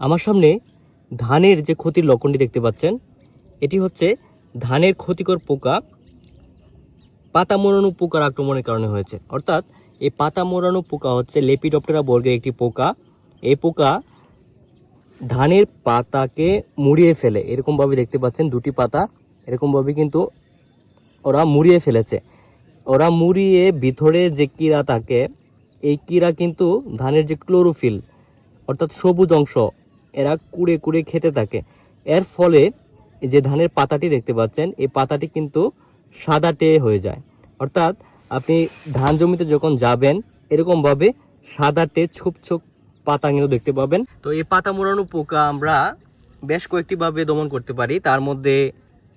আমার সামনে ধানের যে ক্ষতির লক্ষণটি দেখতে পাচ্ছেন, এটি হচ্ছে ধানের ক্ষতিকর পোকা, পাতা মোড়ানো পোকার আক্রমণের কারণে হয়েছে। অর্থাৎ এই পাতা মোড়ানো পোকা হচ্ছে লেপিডপ্টেরা বর্গের একটি পোকা। এই পোকা ধানের পাতাকে মুড়িয়ে ফেলে। এরকমভাবে দেখতে পাচ্ছেন দুটি পাতা। এরকমভাবে কিন্তু ওরা মুড়িয়ে ফেলেছে। ওরা মুড়িয়ে ভিতরে যে কীরা থাকে, এই কীরা কিন্তু ধানের যে ক্লোরোফিল, অর্থাৎ সবুজ অংশ এরা কুড়ে কুড়ে খেতে থাকে। এর ফলে যে ধানের পাতাটি দেখতে পাচ্ছেন, এই পাতাটি কিন্তু সাদাটে হয়ে যায়। অর্থাৎ আপনি ধান জমিতে যখন যাবেন, এরকমভাবে সাদাটে ছোপ ছোপ পাতা কিন্তু দেখতে পাবেন। তো এই পাতা মোড়ানো পোকা আমরা বেশ কয়েকটিভাবে দমন করতে পারি। তার মধ্যে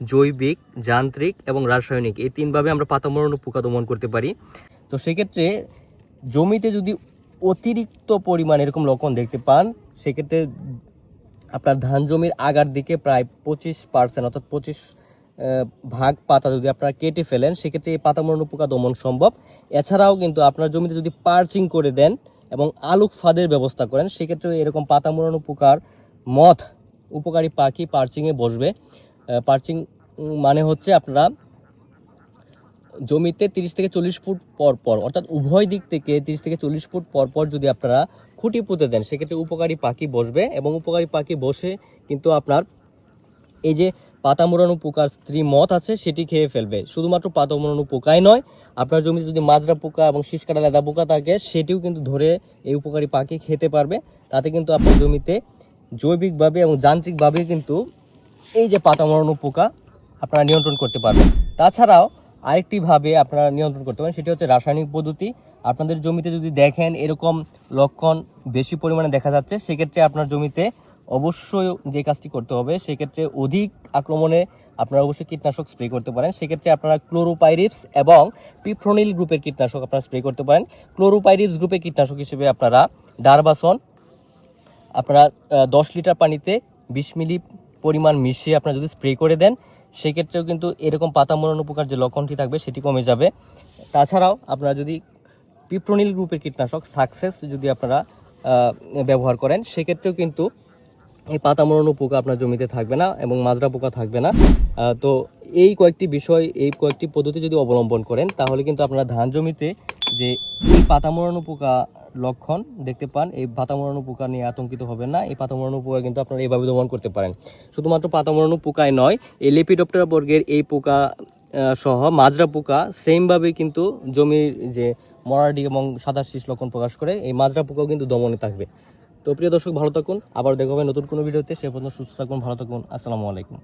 জৈবিক, যান্ত্রিক এবং রাসায়নিক, এই তিনভাবে আমরা পাতা মোড়ানো পোকা দমন করতে পারি। তো সেক্ষেত্রে জমিতে যদি অতিরিক্ত পরিমাণ এরকম লক্ষণ দেখতে পান সেক্ষেত্রে আপনার ধান জমির আগার দিকে প্রায় পঁচিশ পার্সেন্ট অর্থাৎ পঁচিশ ভাগ পাতা যদি আপনারা কেটে ফেলেন, সেক্ষেত্রে এই পাতা মরণ পোকা দমন সম্ভব। এছাড়াও কিন্তু আপনার জমিতে যদি পার্চিং করে দেন এবং আলুক ফাঁদের ব্যবস্থা করেন সেক্ষেত্রে এরকম পাতা মোড়ানো পোকার মথ, উপকারী পাখি পার্চিংয়ে বসবে। পার্চিং মানে হচ্ছে আপনারা জমিতে তিরিশ থেকে চল্লিশ ফুট পর পর, অর্থাৎ উভয় দিক থেকে তিরিশ থেকে চল্লিশ ফুট পর পর যদি আপনারা খুঁটি পুঁতে দেন, সেক্ষেত্রে উপকারী পাখি বসবে এবং উপকারী পাখি বসে কিন্তু আপনার এই যে পাতা মোড়ানো পোকার স্ত্রী মত আছে, সেটি খেয়ে ফেলবে। শুধুমাত্র পাতা মোড়ানো পোকাই নয়, আপনার জমিতে যদি মাজরা পোকা এবং শীষকাটা লেদা পোকা থাকে, সেটিও কিন্তু ধরে এই উপকারী পাখি খেতে পারবে। তাতে কিন্তু আপনার জমিতে জৈবিকভাবে এবং যান্ত্রিকভাবে কিন্তু এই যে পাতা মোড়ানো পোকা আপনারা নিয়ন্ত্রণ করতে পারবেন। তাছাড়াও আরেকটি ভাবে আপনারা নিয়ন্ত্রণ করতে পারেন, সেটি হচ্ছে রাসায়নিক পদ্ধতি। আপনাদের জমিতে যদি দেখেন এরকম লক্ষণ বেশি পরিমাণে দেখা যাচ্ছে, সেক্ষেত্রে আপনার জমিতে অবশ্যই যে কাজটি করতে হবে, সেক্ষেত্রে অধিক আক্রমণে আপনারা অবশ্যই কীটনাশক স্প্রে করতে পারেন। সেক্ষেত্রে আপনারা ক্লোরোপাইরিপস এবং পিফ্রোনিল গ্রুপের কীটনাশক আপনারা স্প্রে করতে পারেন। ক্লোরোপাইরিপস গ্রুপের কীটনাশক হিসেবে আপনারা ডারবাসন, আপনারা দশ লিটার পানিতে বিশ মিলি পরিমাণ মিশিয়ে আপনারা যদি স্প্রে করে দেন সেক্ষেত্রেও কিন্তু এরকম পাতা মোড়ানো পোকার যে লক্ষণটি থাকবে সেটি কমে যাবে। তাছাড়াও আপনারা যদি পিপ্রোনিল গ্রুপের কীটনাশক সাকসেস যদি আপনারা ব্যবহার করেন, সেক্ষেত্রেও কিন্তু এই পাতা মোড়ানো পোকা আপনার জমিতে থাকবে না এবং মাজরা পোকা থাকবে না। তো এই কয়েকটি বিষয়, এই কয়েকটি পদ্ধতি যদি অবলম্বন করেন, তাহলে কিন্তু আপনারা ধান জমিতে যে পাতা মোড়ানো পোকা লক্ষণ দেখতে পান, এই পাতা মরানো পোকা নিয়ে আতঙ্কিত হবেন না, এই পাতা মরানো পোকা কিন্তু আপনারা এইভাবে দমন করতে পারেন। শুধুমাত্র পাতা মরানো পোকায় নয়, এই লেপিডপ্টেরা বর্গের এই পোকা সহ মাজরা পোকা সেমভাবে কিন্তু জমির যে মরাডি এবং সাদা শীষ লক্ষণ প্রকাশ করে, এই মাজরা পোকাও কিন্তু দমনে থাকবে। তো প্রিয় দর্শক, ভালো থাকুন, আবার দেখা হবে নতুন কোনো ভিডিওতে, সে পর্যন্ত সুস্থ থাকুন, ভালো থাকুন, আসসালামু আলাইকুম।